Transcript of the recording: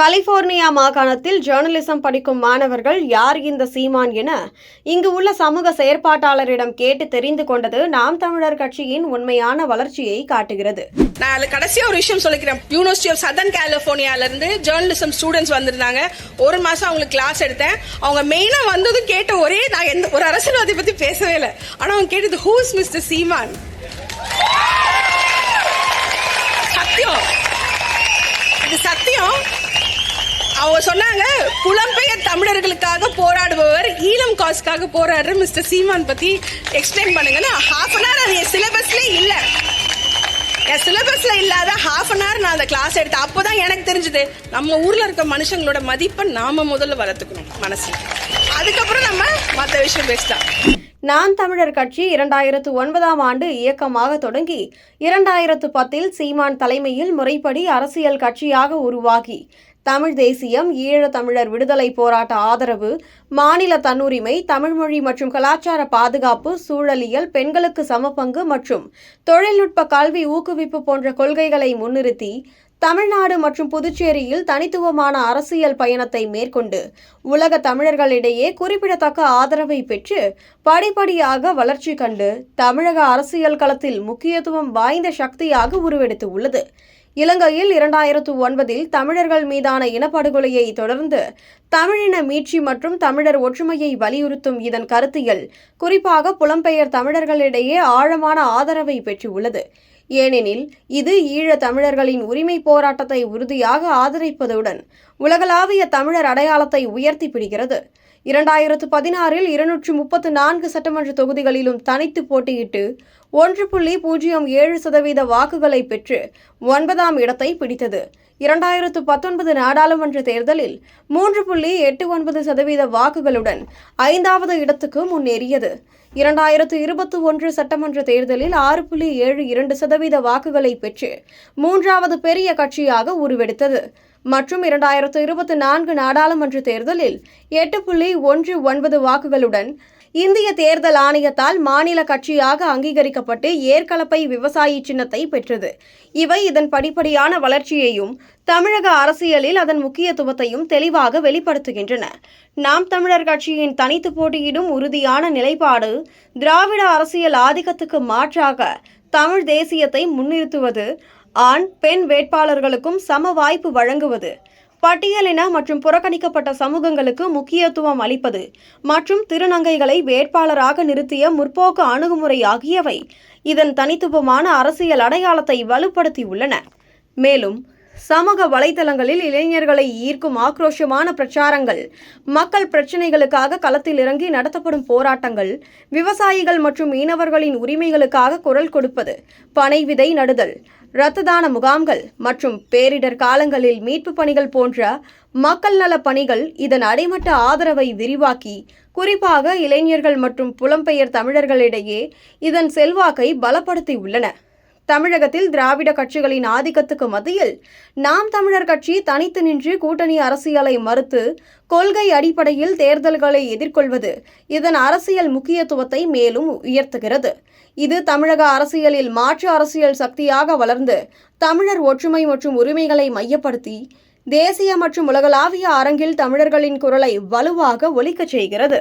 California மாகாணத்தில் journalism படிக்கும் மாணவர்கள் யார் இந்த சீமான் என இங்கு உள்ள சமூக செயற்பாட்டாளரிடம் கேட்டு தெரிந்து கொண்டது நாம் தமிழர் கட்சியின் உண்மையான வளர்ச்சியை காட்டுகிறது. நான் கடைசியா ஒரு விஷயம் சொல்லிக்கிறேன். யூனிவர்சிட்டி ஆஃப் சதர்ன் கலிபோர்னியால இருந்து ஜேர்னலிசம் ஸ்டூடெண்ட்ஸ் வந்திருந்தாங்க. ஒரு மாசம் அவங்களுக்கு கிளாஸ் எடுத்தேன். அவங்க மெயினா வந்ததும் கேட்ட ஒரே நான் எந்த ஒரு அரசியல்வாதி பத்தி பேசவே இல்லை. ஆனா அவங்க கேட்டது ஹூஸ் மிஸ்டர் சீமான் அவங்க சொன்னாங்க புலம்பெயர் தமிழர்களுக்காக போராடுபவர் ஈழம் காசுக்காக போராடுற மிஸ்டர் சீமான் பத்தி எக்ஸ்பிளைன் பண்ணுங்கன்னா ஹாஃப் அன் ஹவர் அது என் சிலபஸ்ல இல்ல. என் சிலபஸ்ல இல்லாத ஹாஃப் அன் ஹவர் நான் அந்த கிளாஸ் எடுத்தேன். அப்போதான் எனக்கு தெரிஞ்சது நம்ம ஊர்ல இருக்க மனுஷங்களோட மதிப்பை நாம முதல்ல வளர்த்துக்கணும் மனசு அதுக்கப்புறம் நம்ம மற்ற விஷயம் பேசலாம். நான் தமிழர் கட்சி இரண்டாயிரத்து ஒன்பதாம் ஆண்டு இயக்கமாக தொடங்கி இரண்டாயிரத்து பத்தில் சீமான் தலைமையில் முறைப்படி அரசியல் கட்சியாக உருவாகி தமிழ் தேசியம் ஈழ தமிழர் விடுதலை போராட்ட ஆதரவு மாநில தன்னுரிமை தமிழ்மொழி மற்றும் கலாச்சார பாதுகாப்பு சூழலியல் பெண்களுக்கு சமபங்கு மற்றும் தொழில்நுட்ப கல்வி ஊக்குவிப்பு போன்ற கொள்கைகளை முன்னிறுத்தி தமிழ்நாடு மற்றும் புதுச்சேரியில் தனித்துவமான அரசியல் பயணத்தை மேற்கொண்டு உலக தமிழர்களிடையே குறிப்பிடத்தக்க ஆதரவை பெற்று படிப்படியாக வளர்ச்சி கண்டு தமிழக அரசியல் களத்தில் முக்கியத்துவம் வாய்ந்த சக்தியாக உருவெடுத்து உள்ளது. இலங்கையில் இரண்டாயிரத்து ஒன்பதில் தமிழர்கள் மீதான இனப்படுகொலையை தொடர்ந்து தமிழின மீட்சி மற்றும் தமிழர் ஒற்றுமையை வலியுறுத்தும் இதன் கருத்தியல் குறிப்பாக புலம்பெயர் தமிழர்களிடையே ஆழமான ஆதரவை பெற்றுள்ளது. ஏனெனில் இது ஈழ தமிழர்களின் உரிமை போராட்டத்தை உறுதியாக ஆதரிப்பதுடன் உலகளாவிய தமிழர் அடையாளத்தை உயர்த்தி பிடிக்கிறது. இரண்டாயிரத்து பதினாறில் இருநூற்று முப்பத்து நான்கு சட்டமன்ற தொகுதிகளிலும் தனித்து போட்டியிட்டு ஒன்று புள்ளி பூஜ்ஜியம் ஏழு சதவீத வாக்குகளை பெற்று ஒன்பதாம் இடத்தை பிடித்தது. இரண்டாயிரத்து பத்தொன்பது நாடாளுமன்ற தேர்தலில் மூன்று புள்ளி எட்டு ஒன்பது சதவீத வாக்குகளுடன் ஐந்தாவது இடத்துக்கு முன்னேறியது. இரண்டாயிரத்து இருபத்தி ஒன்று சட்டமன்ற தேர்தலில் ஆறு புள்ளி ஏழு இரண்டு சதவீத வாக்குகளை பெற்று மூன்றாவது பெரிய கட்சியாக உருவெடுத்தது. மற்றும் இரண்டாயிரத்து இருபத்தி நான்கு நாடாளுமன்ற தேர்தலில் எட்டு புள்ளி ஒன்று ஒன்பது வாக்குகளுடன் இந்திய தேர்தல் ஆணையத்தால் மாநில கட்சியாக அங்கீகரிக்கப்பட்டு ஏற்கலப்பை விவசாயி சின்னத்தை பெற்றது. இவை இதன் படிப்படியான வளர்ச்சியையும் தமிழக அரசியலில் அதன் முக்கியத்துவத்தையும் தெளிவாக வெளிப்படுத்துகின்றன. நாம் தமிழர் கட்சியின் தனித்து போட்டியிடும் உறுதியான நிலைப்பாடு திராவிட அரசியல் ஆதிக்கத்துக்கு மாற்றாக தமிழ் தேசியத்தை முன்னிறுத்துவது ஆண் பெண் வேட்பாளர்களுக்கும் சம வாய்ப்பு வழங்குவது பட்டியலின மற்றும் புறக்கணிக்கப்பட்ட சமூகங்களுக்கு முக்கியத்துவம் அளிப்பது மற்றும் திருநங்கைகளை வேட்பாளராக நிறுத்திய முற்போக்கு அணுகுமுறை ஆகியவை இதன் தனித்துவமான அரசியல் அடையாளத்தை வலுப்படுத்தியுள்ளன. மேலும் சமூக வலைதளங்களில் இளைஞர்களை ஈர்க்கும் ஆக்ரோஷமான பிரச்சாரங்கள் மக்கள் பிரச்சினைகளுக்காக களத்தில் இறங்கி நடத்தப்படும் போராட்டங்கள் விவசாயிகள் மற்றும் மீனவர்களின் உரிமைகளுக்காக குரல் கொடுப்பது பனை விதை நடுதல் இரத்த தான முகாம்கள் மற்றும் பேரிடர் காலங்களில் மீட்பு பணிகள் போன்ற மக்கள் நல பணிகள் இதன் அடிமட்ட ஆதரவை விரிவாக்கி குறிப்பாக இளைஞர்கள் மற்றும் புலம்பெயர் தமிழர்களிடையே இதன் செல்வாக்கை பலப்படுத்தியுள்ளன. தமிழகத்தில் திராவிட கட்சிகளின் ஆதிக்கத்துக்கு மத்தியில் நாம் தமிழர் கட்சி தனித்து நின்று கூட்டணி அரசியலை மறுத்து கொள்கை அடிப்படையில் தேர்தல்களை எதிர்கொள்வது இதன் அரசியல் முக்கியத்துவத்தை மேலும் உயர்த்துகிறது. இது தமிழக அரசியலில் மாற்று அரசியல் சக்தியாக வளர்ந்து தமிழர் ஒற்றுமை மற்றும் உரிமைகளை மையப்படுத்தி தேசிய மற்றும் உலகளாவிய அரங்கில் தமிழர்களின் குரலை வலுவாக ஒலிக்கச் செய்கிறது.